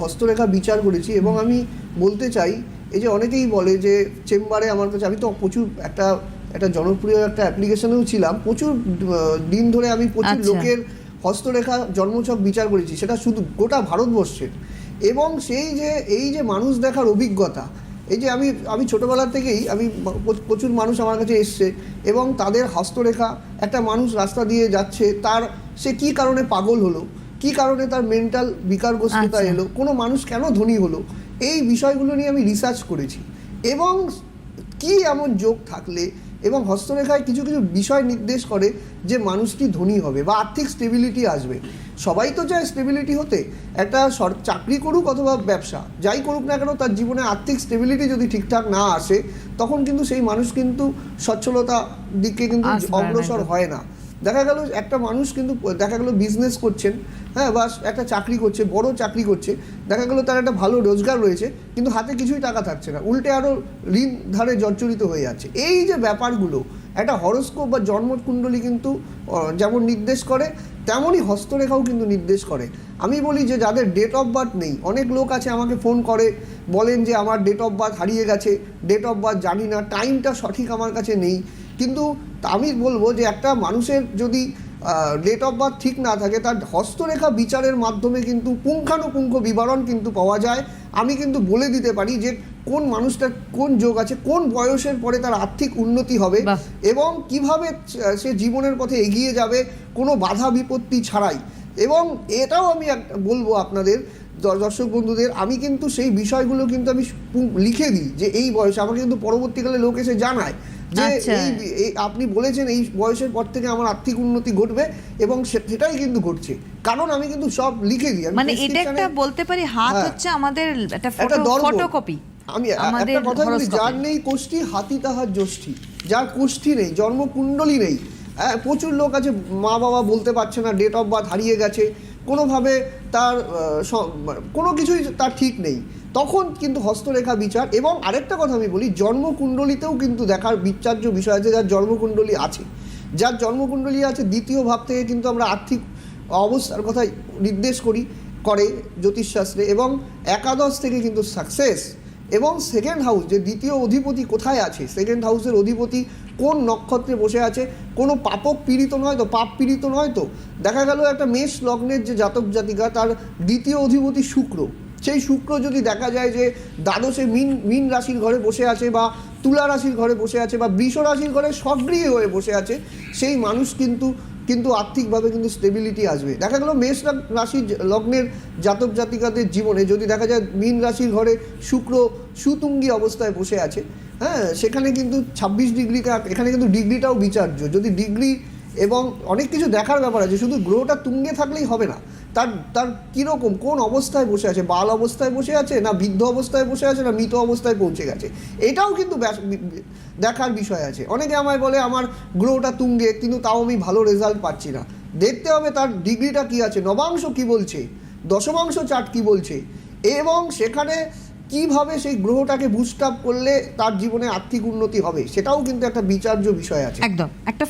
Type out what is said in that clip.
হস্তরেখা বিচার করেছি এবং আমি বলতে চাই এই যে অনেকেই বলে যে চেম্বারে আমার কাছে আমি তো প্রচুর একটা একটা জনপ্রিয় একটা অ্যাপ্লিকেশনেও ছিলাম প্রচুর দিন ধরে আমি প্রচুর আচ্ছা। লোকের হস্তরেখা জন্মছক বিচার করেছি সেটা শুধু গোটা ভারতবর্ষের এবং সেই যে এই যে মানুষ দেখার অভিজ্ঞতা এই যে আমি আমি ছোটোবেলা থেকেই আমি প্রচুর মানুষ আমার কাছে এসছে এবং তাদের হস্তরেখা একটা মানুষ রাস্তা দিয়ে যাচ্ছে তার সে কি কারণে পাগল হলো কি কারণে তার মেন্টাল বিকারগ্রস্ততা আচ্ছা। এলো? কোনো মানুষ কেন ধনী হলো? এই বিষয়গুলো নিয়ে আমি রিসার্চ করেছি। এবং কি এমন যোগ থাকলে এবং হস্তরেখায় কিছু কিছু বিষয় নির্দেশ করে যে মানুষটি ধনী হবে বা আর্থিক স্টেবিলিটি আসবে। সবাই তো চায় স্টেবিলিটি হতে। একটা চাকরি করুক অথবা ব্যবসা যাই করুক না কেন তার জীবনে আর্থিক স্টেবিলিটি যদি ঠিকঠাক না আসে তখন কিন্তু সেই মানুষ কিন্তু সচ্ছলতা দিকে কিন্তু অগ্রসর হয় না। দেখা গেল একটা মানুষ কিন্তু, দেখা গেল বিজনেস করছেন হ্যাঁ বা একটা চাকরি করছে, বড় চাকরি করছে, দেখা গেল তার একটা ভালো রোজগার রয়েছে, কিন্তু হাতে কিছুই টাকা থাকছে না। উল্টে আরও ঋণ ধারে জর্জরিত হয়ে যাচ্ছে। এই যে ব্যাপারগুলো, একটা হরস্কোপ বা জন্মকুণ্ডলী কিন্তু যেমন নির্দেশ করে, তেমনই হস্তরেখাও কিন্তু নির্দেশ করে। আমি বলি যে যাদের ডেট অফ বার্থ নেই, অনেক লোক আছে আমাকে ফোন করে, বলেন যে আমার ডেট অফ বার্থ হারিয়ে গেছে ডেট অফ বার্থ জানি না টাইমটা সঠিক আমার কাছে নেই। কিন্তু আমি বলব যে একটা মানুষের যদি ডেট অফ বার্থ ঠিক না থাকে তার হস্তরেখা বিচারের মাধ্যমে কিন্তু পুঙ্খানুপুঙ্খ বিবরণ কিন্তু পাওয়া যায়। আমি কিন্তু বলে দিতে পারি যে কোন মানুষটার কোন যোগ আছে কোন বয়সের পরে তার আর্থিক উন্নতি হবে এবং কীভাবে সে জীবনের পথে এগিয়ে যাবে কোনো বাধা বিপত্তি ছাড়াই। এবং এটাও আমি বলব আপনাদের দর্শক বন্ধুদের আমি কিন্তু সেই বিষয়গুলো কিন্তু আমি লিখে দিই যে এই বয়সে আমাকে কিন্তু পরবর্তীকালে লোক এসে জানায়। যে আচ্ছা। এই আপনি বলেছেন এই বয়সের পর থেকে আমার আর্থিক উন্নতি ঘটবে এবং সেটাই কিন্তু ঘটছে। কারণ আমি কিন্তু সব লিখে দিই মানে এটা একটা বলতে পারি হাত হ্যাঁ। হচ্ছে আমাদের একটা ফটো ফটোকপি আমি একটা কথা বলি যার নেই কোষ্ঠী হাতি তাহার যষ্ঠী যার কোষ্ঠী নেই জন্মকুণ্ডলী নেই। হ্যাঁ, প্রচুর লোক আছে মা বাবা বলতে পারছে না ডেট অফ বার্থ হারিয়ে গেছে। কোনোভাবে তার আহ, কোনো কিছুই তার ঠিক নেই। তখন কিন্তু হস্তরেখা বিচার এবং আরেকটা কথা আমি বলি, জন্মকুণ্ডলিতেও কিন্তু দেখার বিচার্য বিষয় আছে, যার জন্মকুণ্ডলী আছে। যার জন্মকুণ্ডলী আছে, দ্বিতীয় ভাব থেকে কিন্তু আমরা আর্থিক অবস্থার কথা নির্দেশ করি, করে জ্যোতিষশাস্ত্রে এবং একাদশ থেকে কিন্তু সাকসেস এবং সেকেন্ড হাউস যে দ্বিতীয় অধিপতি কোথায় আছে সেকেন্ড হাউসের অধিপতি কোন নক্ষত্রে বসে আছে, কোনো পাপক পীড়িত নয় তো, পাপ পীড়িত নয় তো। দেখা গেল একটা মেষ লগ্নের যে জাতক জাতিকা, তার দ্বিতীয় অধিপতি শুক্র। সেই শুক্র যদি দেখা যায় যে দ্বাদশে মিন মিন রাশির ঘরে বসে আছে বা তুলা রাশির ঘরে বসে আছে বা বৃষ রাশির ঘরে সক্রিয় হয়ে বসে আছে, সেই মানুষ কিন্তু কিন্তু আর্থিকভাবে কিন্তু স্টেবিলিটি আসবে। দেখা গেল মেষ রাশির লগ্নের জাতক জাতিকাদের জীবনে যদি দেখা যায় মীন রাশির ঘরে শুক্র সুতুঙ্গি অবস্থায় বসে আছে হ্যাঁ সেখানে কিন্তু ছাব্বিশ ডিগ্রি এখানে কিন্তু ডিগ্রিটাও বিচার্য। যদি ডিগ্রি এবং অনেক কিছু দেখার ব্যাপার আছে, শুধু গ্রহটা তুঙ্গে থাকলেই হবে না। তার তার কীরকম, কোন অবস্থায় বসে আছে? বাল অবস্থায় বসে আছে না বৃদ্ধ অবস্থায় বসে আছে না মৃত অবস্থায় পৌঁছে গেছে? এটাও কিন্তু দেখার বিষয় আছে। অনেকে আমায় বলে, আমার গ্রহটা তুঙ্গে, কিন্তু তাও আমি ভালো রেজাল্ট পাচ্ছি না। দেখতে হবে তার ডিগ্রিটা কি আছে। নবাংশ কি বলছে? দশমাংশ চার্ট কি বলছে? এবং সেখানে কীভাবে সেই গ্রহটাকে বুস্ট আপ করলে তার জীবনে আর্থিক উন্নতি হবে, সেটাও কিন্তু একটা বিচার্য বিষয় আছে। একদম। একটা